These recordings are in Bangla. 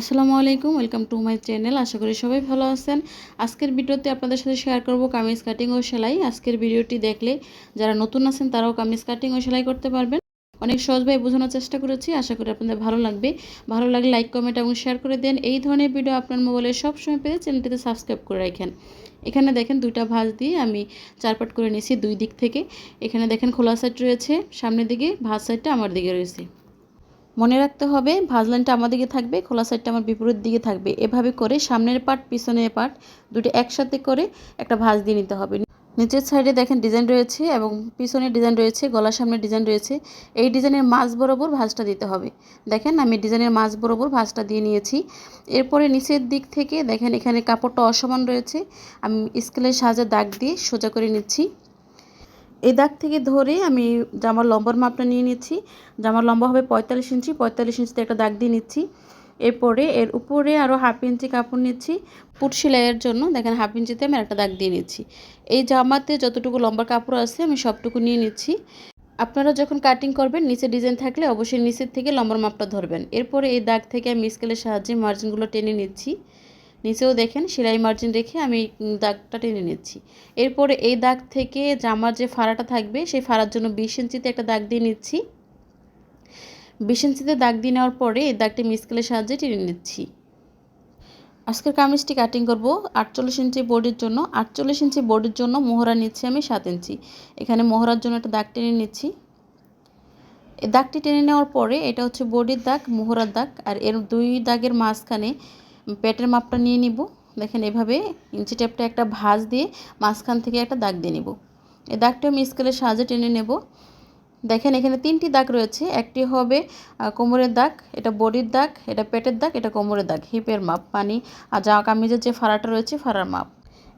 আসসালামু আলাইকুম, ওয়েলকাম টু মাই চ্যানেল। আশা করি সবাই ভালো আছেন। আজকের ভিডিওতে আপনাদের সাথে শেয়ার করব কামিজ কাটিং ও সেলাই। আজকের ভিডিওটি দেখলে যারা নতুন আছেন, তারাও কামিজ কাটিং ও সেলাই করতে পারবেন। অনেক সহজভাবে বোঝানোর চেষ্টা করেছি। আশা করি আপনাদের ভালো লাগবে। ভালো লাগলে লাইক, কমেন্ট এবং শেয়ার করে দেন। এই ধরনের ভিডিও আপনার মোবাইলে সবসময় পেয়ে চ্যানেলটিতে সাবস্ক্রাইব করে রাখেন। এখানে দেখেন দুইটা ভাঁজ দিয়ে আমি চারপাট করে নিয়েছি দুই দিক থেকে। এখানে দেখেন খোলা সাইড রয়েছে, সামনের দিকে ভাঁজ সাইডটা আমার দিকে রয়েছে। মনে রাখতে হবে, ভাঁজ লাইনটা আমার দিকে থাকবে, খোলা সাইডটা আমার বিপরীত দিকে থাকবে। এভাবে করে সামনের পার্ট পিছনের পার্ট দুটো একসাথে করে একটা ভাঁজ দিয়ে নিতে হবে। নিচের সাইডে দেখেন ডিজাইন রয়েছে এবং পিছনের ডিজাইন রয়েছে, গলার সামনে ডিজাইন রয়েছে। এই ডিজাইনের মাঝ বরাবর ভাঁজটা দিতে হবে। দেখেন আমি ডিজাইনের মাঝ বরাবর ভাঁজটা দিয়ে নিয়েছি। এরপরে নিচের দিক থেকে দেখেন এখানে কাপড়টা অসমান রয়েছে। আমি স্কেলের সাহায্যে দাগ দিয়ে সোজা করে নিচ্ছি। এই দাগ থেকে ধরে আমি জামার লম্বার মাপটা নিয়ে নিচ্ছি। জামার লম্বা হবে পঁয়তাল্লিশ ইঞ্চি, পঁয়তাল্লিশ ইঞ্চিতে একটা দাগ দিয়ে নিচ্ছি। এরপরে এর উপরে আরও হাফ ইঞ্চি কাপড় নিচ্ছি। পুট সেলাইয়ের জন্য দেখেন হাফ ইঞ্চিতে আমি একটা দাগ দিয়ে নিচ্ছি। এই জামাতে যতটুকু লম্বা কাপড় আছে আমি সবটুকু নিয়ে নিচ্ছি। আপনারা যখন কাটিং করবেন, নিচে ডিজাইন থাকলে অবশ্যই নিচের থেকে লম্বার মাপটা ধরবেন। এরপরে এই দাগ থেকে আমি স্কেলের সাহায্যে মার্জিনগুলো টেনে নিচ্ছি। নিচেও দেখেন, সেলাই মার্জিন রেখে আমি দাগটা টেনে নিচ্ছি। এরপরে এই দাগ থেকে জামার যে ফাড়াটা থাকবে, সেই ফাড়ার জন্য বিশ ইঞ্চিতে একটা দাগ দিয়ে নিচ্ছি। বিশ ইঞ্চিতে দাগ দিয়ে নেওয়ার পরে এই দাগটি মিসকেলের সাহায্যে টেনে নিচ্ছি। আজকের কামিজটি কাটিং করব। আটচল্লিশ ইঞ্চি বোর্ডের জন্য, আটচল্লিশ ইঞ্চি বোর্ডের জন্য মোহরা নিচ্ছি আমি সাত ইঞ্চি। এখানে মোহরার জন্য একটা দাগ টেনে নিচ্ছি। দাগটি টেনে নেওয়ার পরে এটা হচ্ছে বডির দাগ, মোহরার দাগ, আর এর দুই দাগের মাঝখানে পেটের মাপটা নিয়ে নিব। দেখেন এভাবে ইঞ্চি টেপটা একটা ভাঁজ দিয়ে মাঝখান থেকে একটা দাগ দিয়ে নিব। এই দাগটা আমি স্কেলের সাহায্যে টেনে নেব। দেখেন এখানে তিনটি দাগ রয়েছে। একটি হবে কোমরের দাগ, এটা বডির দাগ, এটা পেটের দাগ, এটা কোমরের দাগ, হিপের মাপ, পানি আর জামা কামিজের যে ফাড়াটা রয়েছে ফাড়ার মাপ।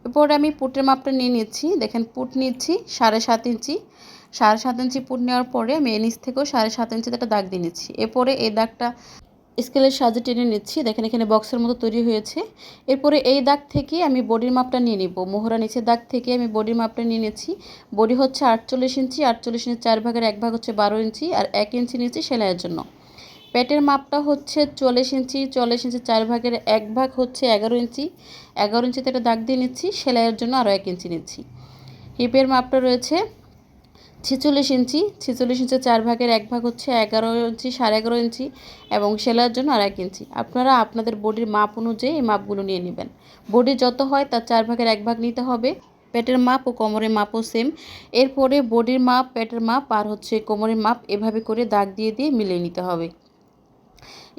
এরপরে আমি পুটের মাপটা নিয়ে নিচ্ছি। দেখেন পুট নিচ্ছি সাড়ে সাত ইঞ্চি। সাড়ে সাত ইঞ্চি পুট নেওয়ার পরে আমি এ নিচ থেকেও সাড়ে সাত ইঞ্চিতে একটা দাগ দিয়ে নিচ্ছি। এরপরে এই দাগটা স্কেলের সাহায্যে টেনে নিচ্ছি। দেখেন, এখানে বক্সের মতো তৈরি হয়েছে। এরপরে এই দাগ থেকে আমি বডির মাপটা নিয়ে নিব। মোহরা নিচের দাগ থেকে আমি বডির মাপটা নিয়ে নিচ্ছি। বডি হচ্ছে আটচল্লিশ ইঞ্চি আটচল্লিশ ইঞ্চি চার ভাগের এক ভাগ হচ্ছে বারো ইঞ্চি আর এক ইঞ্চি নিচ্ছি সেলাইয়ের জন্য। পেটের মাপটা হচ্ছে চল্লিশ ইঞ্চি চল্লিশ ইঞ্চি চার ভাগের এক ভাগ হচ্ছে এগারো ইঞ্চি। এগারো ইঞ্চিতে একটা দাগ দিয়ে নিচ্ছি, সেলাইয়ের জন্য আরও এক ইঞ্চি নিচ্ছি। হিপের মাপটা রয়েছে ছেচল্লিশ ইঞ্চি ছেচল্লিশ ইঞ্চি চার ভাগের এক ভাগ হচ্ছে এগারো ইঞ্চি, সাড়ে এগারো ইঞ্চি এবং সেলাইয়ের জন্য আর এক ইঞ্চি। আপনারা আপনাদের বডির মাপ অনুযায়ী এই মাপগুলো নিয়ে নেবেন। বডি যত হয় তার চার ভাগের এক ভাগ নিতে হবে। পেটের মাপ ও কোমরের মাপও সেম এরপরে বডির মাপ, পেটের মাপ আর হচ্ছে কোমরের মাপ এভাবে করে দাগ দিয়ে দিয়ে মিলিয়ে নিতে হবে।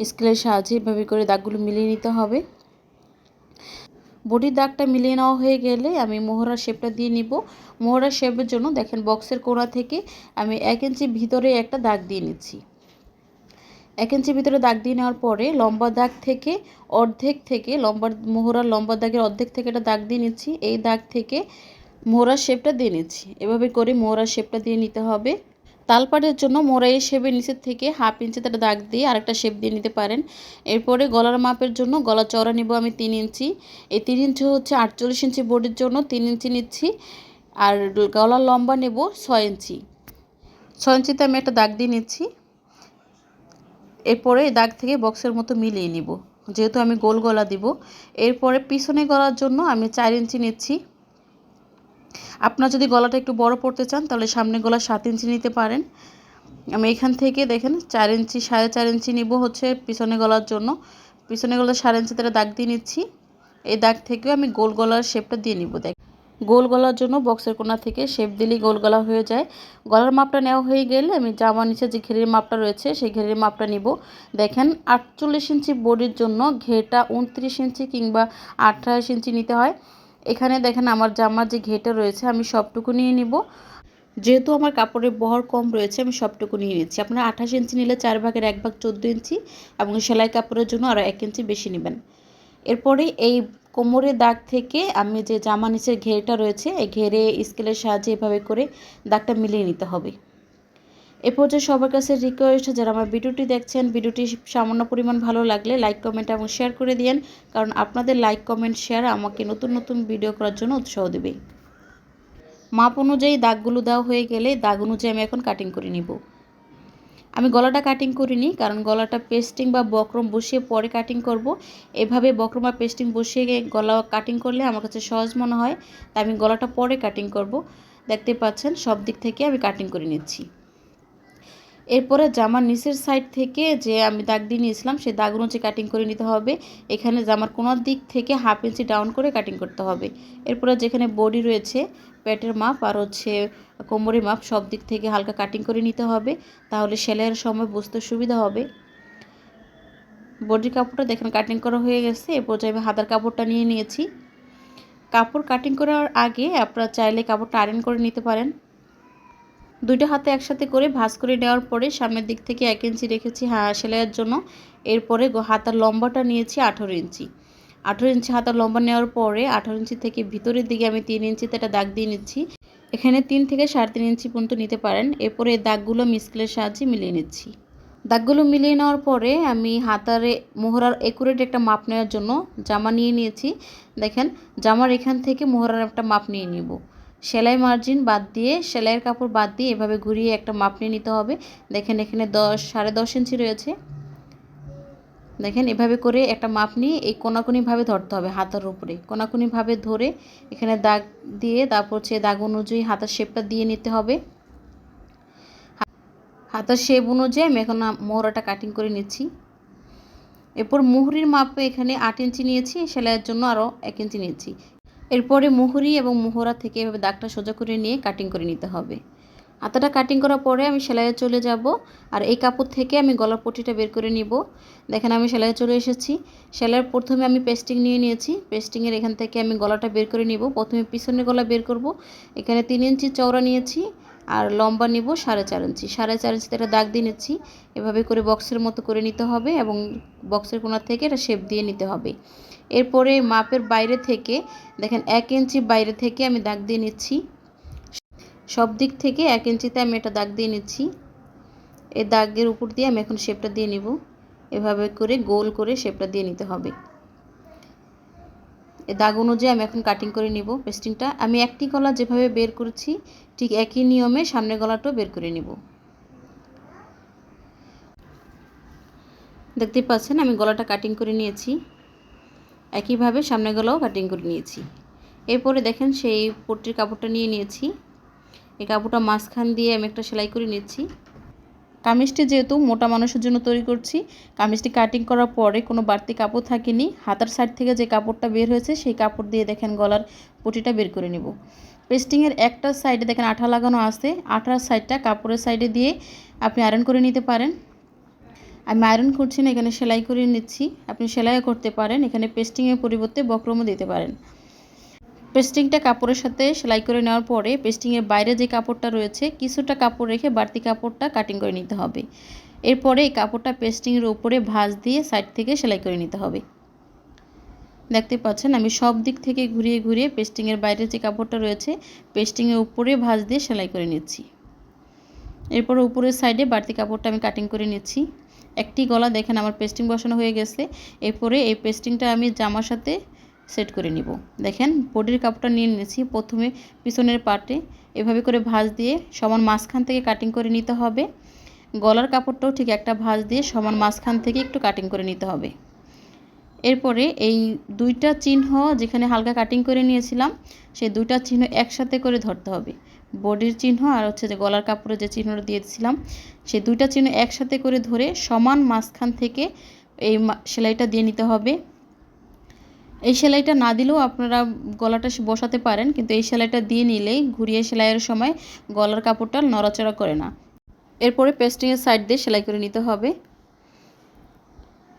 স্কেলের সাহায্যে এভাবে করে দাগগুলো মিলিয়ে নিতে হবে। বডির দাগটা মিলিয়ে নেওয়া হয়ে গেলে আমি মোহরার শেপটা দিয়ে নিব। মোহরার শেপের জন্য দেখেন বক্সের কোণা থেকে আমি এক ইঞ্চি ভিতরে একটা দাগ দিয়ে নিচ্ছি। এক ইঞ্চি ভিতরে দাগ দিয়ে নেওয়ার পরে লম্বা দাগ থেকে অর্ধেক থেকে লম্বা মোহরার লম্বা দাগের অর্ধেক থেকে একটা দাগ দিয়ে নিচ্ছি। এই দাগ থেকে মোহরার শেপটা দিয়ে নিচ্ছি। এভাবে করে মোহরার শেপটা দিয়ে নিতে হবে। তালপাটের জন্য মোড়াই শেপের নিচের থেকে হাফ ইঞ্চি তার দাগ দিয়ে আরেকটা শেপ দিয়ে নিতে পারেন। এরপরে গলার মাপের জন্য গলা চওড়া নিব আমি তিন ইঞ্চি। এই তিন ইঞ্চি হচ্ছে আটচল্লিশ ইঞ্চি বোর্ডের জন্য তিন ইঞ্চি নিচ্ছি আর গলার লম্বা নেব ছয় ইঞ্চি। ছয় ইঞ্চিতে আমি একটা দাগ দিয়ে নিচ্ছি। এরপরে দাগ থেকে বক্সের মতো মিলিয়ে নিব। যেহেতু আমি গোল গলা দিব। এরপরে পিছনে গলার জন্য আমি চার ইঞ্চি নিচ্ছি। আপনার যদি গলাটা একটু বড় পড়তে চান, তাহলে সামনে গলা সাত ইঞ্চি নিতে পারেন। আমি এখান থেকে দেখেন, চার ইঞ্চি, সাড়ে চার ইঞ্চি নিব হচ্ছে পিছনে গলার জন্য। পিছনে গলার সাড়ে ইঞ্চি তারা দাগ দিয়ে নিচ্ছি। এই দাগ থেকেও আমি গোল গলার শেপটা দিয়ে নিব, দেখ। গোল গলার জন্য বক্সের কোনা থেকে শেপ দিলেই গোল গলা হয়ে যায়। গলার মাপটা নেওয়া হয়ে গেলে আমি জামা নিচে যে ঘেরের মাপটা রয়েছে, সেই ঘেরের মাপটা নিব। দেখেন, আটচল্লিশ ইঞ্চি বডির জন্য ঘেরটা উনত্রিশ ইঞ্চি কিংবা আঠাশ ইঞ্চি নিতে হয়। এখানে দেখেন আমার জামার যে ঘেটা রয়েছে, আমি সবটুকু নিয়ে নিব। যেহেতু আমার কাপড়ের বহর কম রয়েছে, আমি সবটুকু নিয়ে নিচ্ছি। আপনারা আঠাশ ইঞ্চি নিলে চার ভাগের এক ভাগ চোদ্দ ইঞ্চি এবং সেলাই কাপড়ের জন্য আরও এক ইঞ্চি বেশি নেবেন। এরপরে এই কোমরের দাগ থেকে আমি যে জামা নিচের ঘেরটা রয়েছে, এই ঘেরে স্কেলের সাহায্যে এভাবে করে দাগটা মিলিয়ে নিতে হবে। এ পর্যায়ে সবার কাছে রিকোয়েস্ট যারা আমার ভিডিওটি দেখছেন, ভিডিওটি সামান্য পরিমাণ ভালো লাগলে লাইক কমেন্ট এবং শেয়ার করে দিন কারণ আপনাদের লাইক কমেন্ট শেয়ার আমাকে নতুন নতুন ভিডিও করার জন্য উৎসাহ দেবে। মাপ অনুযায়ী দাগগুলো দেওয়া হয়ে গেলে দাগ অনুযায়ী আমি এখন কাটিং করে নিব। আমি গলাটা কাটিং করিনি, কারণ গলাটা পেস্টিং বা বক্রম বসিয়ে পরে কাটিং করব। এভাবে বক্রম বা পেস্টিং বসিয়ে গলা কাটিং করলে আমার কাছে সহজ মনে হয়, তাই আমি গলাটা পরে কাটিং করব। দেখতে পাচ্ছেন, সব দিক থেকে আমি কাটিং করে নিচ্ছি। এরপরে জামার নিচের সাইড থেকে যে আমি দাগ দিয়ে নিয়েছিলাম, সেই দাগ অনুযায়ী কাটিং করে নিতে হবে। এখানে জামার কোনার দিক থেকে হাফ ইঞ্চি ডাউন করে কাটিং করতে হবে। এরপরে যেখানে বডি রয়েছে পেটের মাপ আর হচ্ছে কোমরের মাপ সব দিক থেকে হালকা কাটিং করে নিতে হবে, তাহলে সেলাইয়ের সময় বুঝতে সুবিধা হবে। বডির কাপড়টা দেখেন কাটিং করা হয়ে গেছে, এরপর আমি হাতার কাপড়টা নিয়ে নিয়েছি। কাপড় কাটিং করার আগে আপনারা চাইলে কাপড়টা আয়রন করে নিতে পারেন। দুইটা হাতে একসাথে করে ভাঁজ করে নেওয়ার পরে সামনের দিক থেকে এক ইঞ্চি রেখেছি হ্যাঁ সেলাইয়ের জন্য। এরপরে হাতার লম্বাটা নিয়েছি আঠেরো ইঞ্চি। আঠেরো ইঞ্চি হাতার লম্বা নেওয়ার পরে আঠেরো ইঞ্চি থেকে ভিতরের দিকে আমি তিন ইঞ্চিতে একটা দাগ দিয়ে নিচ্ছি। এখানে তিন থেকে সাড়ে তিন ইঞ্চি পর্যন্ত নিতে পারেন। এরপরে দাগগুলো মিসকেলের সাহায্যে মিলিয়ে নিচ্ছি। দাগগুলো মিলিয়ে নেওয়ার পরে আমি হাতারে মোহরার একুরেট একটা মাপ নেওয়ার জন্য জামা নিয়ে নিয়েছি। দেখেন, জামার এখান থেকে মোহরার একটা মাপ নিয়ে নিব। সেলাই মার্জিন বাদ দিয়ে, সেলাইয়ের কাপড় বাদ দিয়ে এভাবে ঘুরিয়ে একটা মাপ নিয়ে নিতে হবে। দেখেন এখানে দশ, সাড়ে দশ ইঞ্চি রয়েছে। দেখেন এভাবে করে একটা মাপ নিয়ে এই কোনাকুনিভাবে ধরতে হবে হাতার উপরে। কোনাকুনিভাবে ধরে এখানে দাগ দিয়ে তারপর হচ্ছে দাগ অনুযায়ী হাতার শেপটা দিয়ে নিতে হবে। হাতার শেপ অনুযায়ী আমি এখন মোহরাটা কাটিং করে নিচ্ছি। এরপর মুহুরির মাপে এখানে আট ইঞ্চি নিয়েছি, সেলাইয়ের জন্য আরও এক ইঞ্চি নিয়েছি। এরপরে মুহুরি এবং মোহরা থেকে এভাবে দাগটা সোজা করে নিয়ে কাটিং করে নিতে হবে। আতাটা কাটিং করার পরে আমি সেলাইয়ে চলে যাব আর এই কাপড় থেকে আমি গলার পটিটা বের করে নিব। দেখেন আমি সেলাইয়ে চলে এসেছি। সেলাইয়ের প্রথমে আমি পেস্টিং নিয়ে নিয়েছি। পেস্টিংয়ের এখান থেকে আমি গলাটা বের করে নিব। প্রথমে পিছনের গলা বের করব। এখানে তিন ইঞ্চি চওড়া নিয়েছি। আর লম্বা নিব সাড়ে চার ইঞ্চি। সাড়ে চার ইঞ্চিতে একটা দাগ দিয়ে নিচ্ছি। এভাবে করে বক্সের মতো করে নিতে হবে এবং বক্সের কোনার থেকে এটা শেপ দিয়ে নিতে হবে। এরপরে মাপের বাইরে থেকে, দেখেন এক ইঞ্চি বাইরে থেকে আমি দাগ দিয়ে নিচ্ছি। সব দিক থেকে এক ইঞ্চিতে আমি এটা দাগ দিয়ে নিচ্ছি। এই দাগের উপর দিয়ে আমি এখন শেপটা দিয়ে নিব। এভাবে করে গোল করে শেপটা দিয়ে নিতে হবে। এই দাগ অনুযায়ী আমি এখন কাটিং করে নিব পেস্টিংটা আমি একটি গলা যেভাবে বের করেছি, ঠিক একই নিয়মে সামনের গলাটাও বের করে নিব। দেখতে পাচ্ছেন, আমি গলাটা কাটিং করে নিয়েছি। একইভাবে সামনের গলাও কাটিং করে নিয়েছি। এরপরে দেখেন সেই পট্টির কাপড়টা নিয়ে নিয়েছি। এই কাপড়টা মাঝখান দিয়ে আমি একটা সেলাই করে নিচ্ছি। কামিজটি যেহেতু মোটা মানুষের জন্য তৈরি করছি, কামিজটি কাটিং করার পরে কোনো বাড়তি কাপড় থাকেনি। হাতার সাইড থেকে যে কাপড়টা বের হয়েছে, সেই কাপড় দিয়ে দেখেন গলার পটিটা বের করে নেব। পেস্টিংয়ের একটা সাইডে দেখেন আঠা লাগানো আছে। আঠার সাইডটা কাপড়ের সাইডে দিয়ে আপনি আয়রন করে নিতে পারেন। আমি আয়রন করছি না, এখানে সেলাই করে নিচ্ছি। আপনি সেলাইও করতে পারেন। এখানে পেস্টিংয়ের পরিবর্তে বক্রমও দিতে পারেন। পেস্টিংটা কাপড়ের সাথে সেলাই করে নেওয়ার পরে পেস্টিংয়ের বাইরে যে কাপড়টা রয়েছে, কিছুটা কাপড় রেখে বাড়তি কাপড়টা কাটিং করে নিতে হবে। এরপরে এই কাপড়টা পেস্টিংয়ের উপরে ভাঁজ দিয়ে সাইড থেকে সেলাই করে নিতে হবে। দেখতে পাচ্ছেন, আমি সব দিক থেকে ঘুরিয়ে ঘুরিয়ে পেস্টিংয়ের বাইরে যে কাপড়টা রয়েছে, পেস্টিংয়ের উপরে ভাঁজ দিয়ে সেলাই করে নিচ্ছি। এরপর উপরের সাইডে বাড়তি কাপড়টা আমি কাটিং করে নিচ্ছি। একটি গলা দেখেন আমার পেস্টিং বসানো হয়ে গেছে। এরপরে এই পেস্টিংটা আমি জামার সাথে সেট করে নিব। দেখেন, বডির কাপড়টা নিয়ে নিয়েছি। প্রথমে পিছনের পার্টে এভাবে করে ভাঁজ দিয়ে সমান মাঝখান থেকে কাটিং করে নিতে হবে। গলার কাপড়টাও ঠিক একটা ভাঁজ দিয়ে সমান মাঝখান থেকে একটু কাটিং করে নিতে হবে। এরপরে এই দুইটা চিহ্ন যেখানে হালকা কাটিং করে নিয়েছিলাম, সেই দুইটা চিহ্ন একসাথে করে ধরতে হবে। বডির চিহ্ন আর হচ্ছে যে গলার কাপড়ে যে চিহ্নটা দিয়েছিলাম, সেই দুইটা চিহ্ন একসাথে করে ধরে সমান মাঝখান থেকে এই সেলাইটা দিয়ে নিতে হবে। এই সেলাইটা না দিলেও আপনারা গলাটা বসাতে পারেন, কিন্তু এই সেলাইটা দিয়ে নিলেই ঘুরিয়ে সেলাইয়ের সময় গলার কাপড়টা নড়াচড়া করে না। এরপরে পেস্টিংয়ের সাইড দিয়ে সেলাই করে নিতে হবে।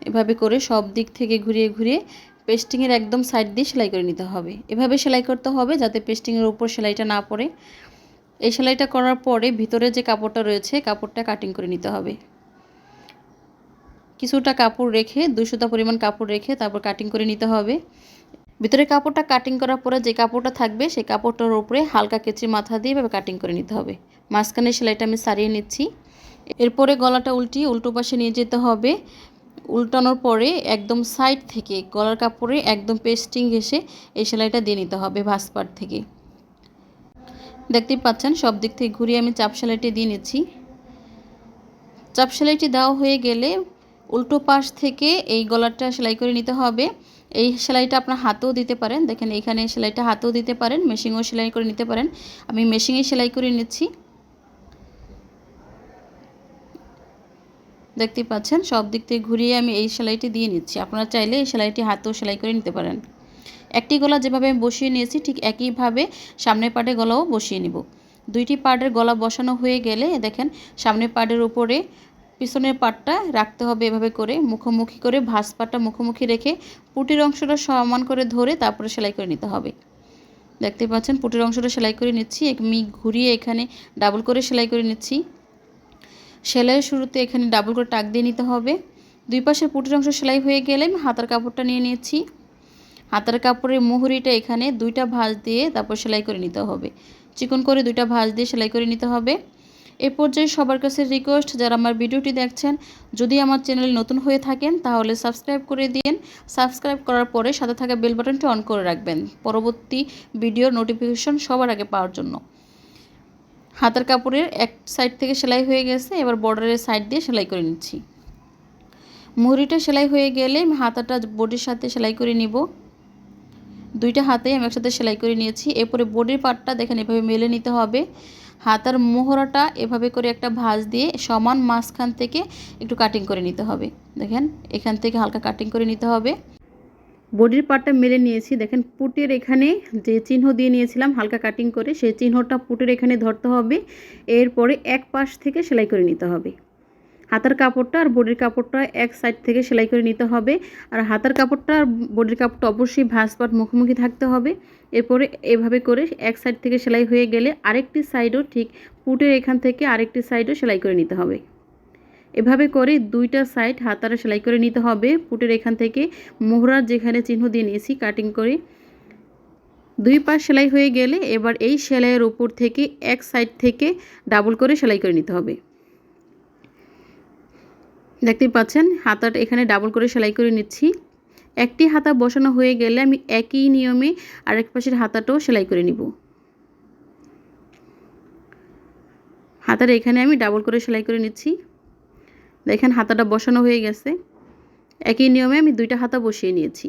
এভাবে করে সব দিক থেকে ঘুরিয়ে ঘুরিয়ে পেস্টিংয়ের একদম সাইড দিয়ে সেলাই করে নিতে হবে। এভাবে সেলাই করতে হবে যাতে পেস্টিংয়ের উপর সেলাইটা না পড়ে। এই সেলাইটা করার পরে ভিতরে যে কাপড়টা রয়েছে, কাপড়টা কাটিং করে নিতে হবে। কিছুটা কাপড় রেখে দুশোটা পরিমাণ কাপড় রেখে তারপর কাটিং করে নিতে হবে। ভিতরে কাপড়টা কাটিং করার পরে যে কাপড়টা থাকবে, সেই কাপড়টার উপরে হালকা কেচি মাথা দিয়ে এভাবে কাটিং করে নিতে হবে। মাঝখানে সেলাইটা আমি সারিয়ে নিচ্ছি। এরপরে গলাটা উল্টিয়ে উল্টো পাশে নিয়ে যেতে হবে। উল্টানোর পরে একদম সাইড থেকে গলার কাপড়ে একদম পেস্টিং ঘেসে এই সেলাইটা দিয়ে নিতে হবে ভাসপার থেকে। দেখতেই পাচ্ছেন, সব দিক থেকে ঘুরিয়ে আমি চাপ সেলাইটি দিয়ে নিচ্ছি। চাপ সেলাইটি দেওয়া হয়ে গেলে উল্টো পাশ থেকে এই গলাটা সেলাই করে নিতে হবে। এই সেলাইটা আপনার হাতেও দিতে পারেন। দেখেন এখানে সেলাইটা হাতেও দিতে পারেন, মেশিনেও সেলাই করে নিতে পারেন। আমি মেশিনে সেলাই করে নিচ্ছি। দেখতে পাচ্ছেন? সব দিক থেকে ঘুরিয়ে আমি এই সেলাইটি দিয়ে নিচ্ছি। আপনারা চাইলে এই সেলাইটি হাতেও সেলাই করে নিতে পারেন। একটি গলা যেভাবে আমি বসিয়ে নিয়েছি, ঠিক একইভাবে সামনের পাটে গলাও বসিয়ে নিব। দুইটি পার্টের গলা বসানো হয়ে গেলে, দেখেন, সামনের পার্টের উপরে পিছনের পাটটা রাখতে হবে এভাবে করে, মুখোমুখি করে ভাঁজ পাটটা মুখোমুখি রেখে পুটির অংশটা সমান করে ধরে তারপরে সেলাই করে নিতে হবে। দেখতে পাচ্ছেন, পুটির অংশটা সেলাই করে নিচ্ছি আমি ঘুরিয়ে এখানে ডাবল করে সেলাই করে নিচ্ছি। সেলাইয়ের শুরুতে এখানে ডাবল করে টাক দিয়ে নিতে হবে। দুই পাশের পুটির অংশ সেলাই হয়ে গেলে আমি হাতার কাপড়টা নিয়ে নিয়েছি হাতার কাপড়ের মুহুরিটা এখানে দুইটা ভাঁজ দিয়ে তারপর সেলাই করে নিতে হবে। চিকন করে দুইটা ভাঁজ দিয়ে সেলাই করে নিতে হবে। এ পর্যায়ে সবার কাছে রিকোয়েস্ট যারা আমার ভিডিওটি দেখছেন, যদি আমার চ্যানেল নতুন হয়ে থাকেন, তাহলে সাবস্ক্রাইব করে দিন। সাবস্ক্রাইব করার পরে সাথে থাকা বেল বাটনটি অন করে রাখবেন পরবর্তী ভিডিওর নোটিফিকেশন সবার আগে পাওয়ার জন্য। হাতার কাপড়ের এক সাইড থেকে সেলাই হয়ে গেছে, এবার বর্ডারের সাইড দিয়ে সেলাই করে নিচ্ছি। মুহুরিটা সেলাই হয়ে গেলে আমি হাতাটা বডির সাথে সেলাই করে নিব। দুইটা হাতে আমি একসাথে সেলাই করে নিয়েছি। এরপরে বডির পার্টটা দেখেন এভাবে মেলে নিতে হবে। হাতার মোহরাটা এভাবে করে একটা ভাঁজ দিয়ে সমান মাঝখান থেকে একটু কাটিং করে নিতে হবে। দেখেন, এখান থেকে হালকা কাটিং করে নিতে হবে। বডির পার্টটা মেলে নিয়েছি। দেখেন, পুটের এখানে যে চিহ্ন দিয়ে নিয়েছিলাম, হালকা কাটিং করে, সেই চিহ্নটা পুটের এখানে ধরতে হবে। এরপরে এক পাশ থেকে সেলাই করে নিতে হবে। হাতার কাপড়টা আর বডির কাপড়টা এক সাইড থেকে সেলাই করে নিতে হবে। আর হাতার কাপড়টা আর বডির কাপড়টা অবশ্যই ভাঁজ পাট মুখোমুখি থাকতে হবে। এরপরে এভাবে করে এক সাইড থেকে সেলাই হয়ে গেলে আরেকটি সাইডও ঠিক পুটের এখান থেকে আরেকটি সাইডও সেলাই করে নিতে হবে। এভাবে করে দুইটা সাইড হাতারা সেলাই করে নিতে হবে। পুটের এখান থেকে মোহরার যেখানে চিহ্ন দিয়ে নিয়েছি কাটিং করে। দুই পাশ সেলাই হয়ে গেলে এবার এই সেলাইয়ের উপর থেকে এক সাইড থেকে ডাবল করে সেলাই করে নিতে হবে। দেখতেই পাচ্ছেন, হাতাটা এখানে ডাবল করে সেলাই করে নিচ্ছি। একটি হাতা বসানো হয়ে গেলে আমি একই নিয়মে আরেক পাশের হাতাটাও সেলাই করে নিব। হাতার এখানে আমি ডাবল করে সেলাই করে নিচ্ছি। দেখেন, হাতাটা বসানো হয়ে গেছে। একই নিয়মে আমি দুইটা হাতা বসিয়ে নিয়েছি।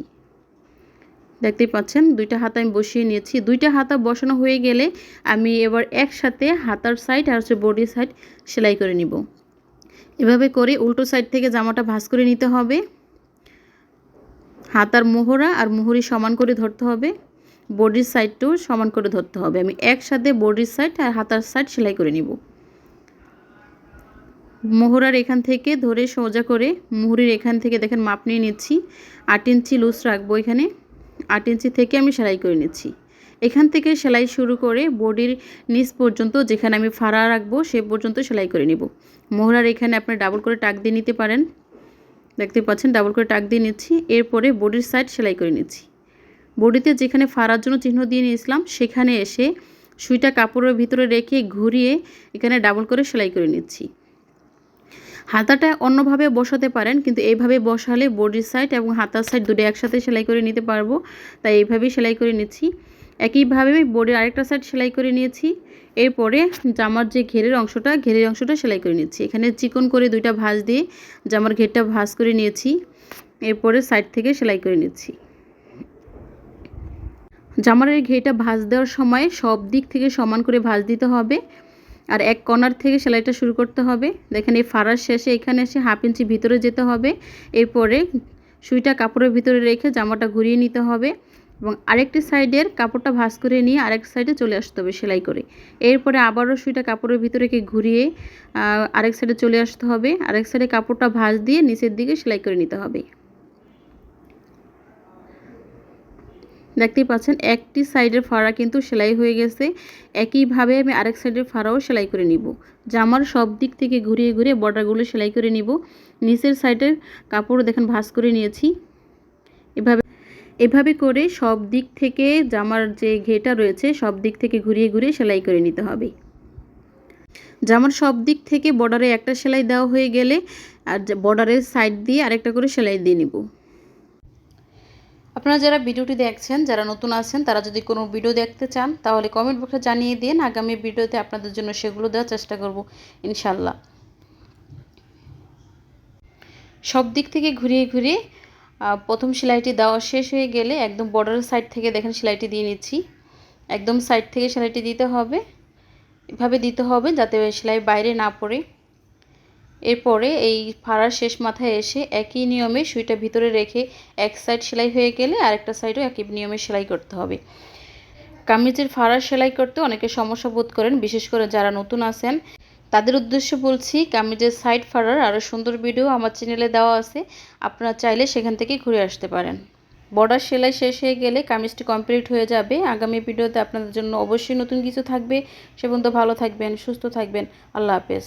দেখতেই পাচ্ছেন, দুইটা হাতা আমি বসিয়ে নিয়েছি। দুইটা হাতা বসানো হয়ে গেলে আমি এবার একসাথে হাতার সাইড আর হচ্ছে বডি সাইড সেলাই করে নিব। এভাবে করে উল্টো সাইড থেকে জামাটা ভাঁজ করে নিতে হবে। হাতার মোহরা আর মোহরি সমান করে ধরতে হবে। বডির সাইডটাও সমান করে ধরতে হবে। আমি একসাথে বডির সাইড আর হাতার সাইড সেলাই করে নিব। মোহরার এখান থেকে ধরে সোজা করে মুহুরির এখান থেকে দেখেন মাপ নিয়ে নিচ্ছি। আট ইঞ্চি লুজ রাখব এখানে। আট ইঞ্চি থেকে আমি সেলাই করে নিচ্ছি। এখান থেকে সেলাই শুরু করে বডির নিচ পর্যন্ত যেখানে আমি ফাড়া রাখব সে পর্যন্ত সেলাই করে নিব। মোহরার এখানে আপনার ডাবল করে টাক দিয়ে নিতে পারেন। দেখতে পাচ্ছেন ডাবল করে টাক দিয়ে নিচ্ছি। এরপরে বডির সাইড সেলাই করে নিচ্ছি। বডিতে যেখানে ফাড়ার জন্য চিহ্ন দিয়ে নিয়েছিলাম, সেখানে এসে সুইটা কাপড়ের ভিতরে রেখে ঘুরিয়ে এখানে ডাবল করে সেলাই করে নিচ্ছি। হাতাটা অন্যভাবে বসাতে পারেন, কিন্তু এইভাবে বসালে বডির সাইড এবং হাতার সাইড দুটো একসাথে সেলাই করে নিতে পারব। তাই এইভাবেই সেলাই করে নিচ্ছি। একইভাবে বডির আরেকটা সাইড সেলাই করে নিয়েছি। এরপরে জামার যে ঘেরের অংশটা ঘেরের অংশটা সেলাই করে নিয়েছি এখানে চিকন করে দুইটা ভাঁজ দিয়ে জামার ঘেরটা ভাঁজ করে নিয়েছি। এরপরে সাইড থেকে সেলাই করে নিয়েছি জামারের ঘেরটা ভাঁজ দেওয়ার সময় সব দিক থেকে সমান করে ভাঁজ দিতে হবে। আর এক কর্নার থেকে সেলাইটা শুরু করতে হবে। দেখেন এই ফাড়ার শেষে এখানে এসে হাফ ইঞ্চি ভিতরে যেতে হবে। এরপরে সুইটা কাপড়ের ভিতরে রেখে জামাটা ঘুরিয়ে নিতে হবে। এবং আরেকটি সাইডের কাপড়টা ভাঁজ করে নিয়ে আরেক সাইডে চলে আসতে হবে সেলাই করে। এরপরে আবারও সুইটা কাপড়ের ভিতরে কে ঘুরিয়ে আরেক সাইডে চলে আসতে হবে। আরেক সাইডে কাপড়টা ভাঁজ দিয়ে নিচের দিকে সেলাই করে নিতে হবে। দেখতেই পাচ্ছেন, একটি সাইডের ফাড়া কিন্তু সেলাই হয়ে গেছে। একইভাবে আমি আরেক সাইডের ফাড়াও সেলাই করে নিব। জামার সব দিক থেকে ঘুরিয়ে ঘুরিয়ে বর্ডারগুলো সেলাই করে নিব। নিচের সাইডের কাপড় দেখেন ভাঁজ করে নিয়েছি। এভাবে এভাবে করে সব দিক থেকে জামার যে ঘেটা রয়েছে, সব দিক থেকে ঘুরিয়ে ঘুরিয়ে সেলাই করে নিতে হবে। জামার সব দিক থেকে বর্ডারে একটা সেলাই দেওয়া হয়ে গেলে আর বর্ডারের সাইড দিয়ে আরেকটা করে সেলাই দিয়ে নিব। আপনারা যারা ভিডিওটি দেখছেন, যারা নতুন আছেন, তারা যদি কোনো ভিডিও দেখতে চান, তাহলে কমেন্ট বক্সে জানিয়ে দিন। আগামী ভিডিওতে আপনাদের জন্য সেগুলো দেওয়ার চেষ্টা করব ইনশাল্লাহ সব দিক থেকে ঘুরিয়ে ঘুরিয়ে প্রথম সেলাইটি দেওয়া শেষ হয়ে গেলে একদম বর্ডারের সাইড থেকে দেখেন সেলাইটি দিয়ে নিচ্ছি। একদম সাইড থেকে সেলাইটি দিতে হবে। এভাবে দিতে হবে যাতে সেলাই বাইরে না পড়ে। এরপরে এই ফাড়ার শেষ মাথায় এসে একই নিয়মে সুইটা ভিতরে রেখে এক সাইড সেলাই হয়ে গেলে আরেকটা সাইডও একই নিয়মে সেলাই করতে হবে। কামিজের ফাড়ার সেলাই করতে অনেকে সমস্যা বোধ করেন, বিশেষ করে যারা নতুন আছেন। তাদের উদ্দেশ্য বলছি কামিজের সাইড ফাড়ার আরও সুন্দর ভিডিও আমার চ্যানেলে দেওয়া আছে। আপনারা চাইলে সেখান থেকে ঘুরে আসতে পারেন। বর্ডার সেলাই শেষ হয়ে গেলে কামিজটি কমপ্লিট হয়ে যাবে। আগামী ভিডিওতে আপনাদের জন্য অবশ্যই নতুন কিছু থাকবে। সে পর্যন্ত ভালো থাকবেন, সুস্থ থাকবেন। আল্লাহ হাফেজ।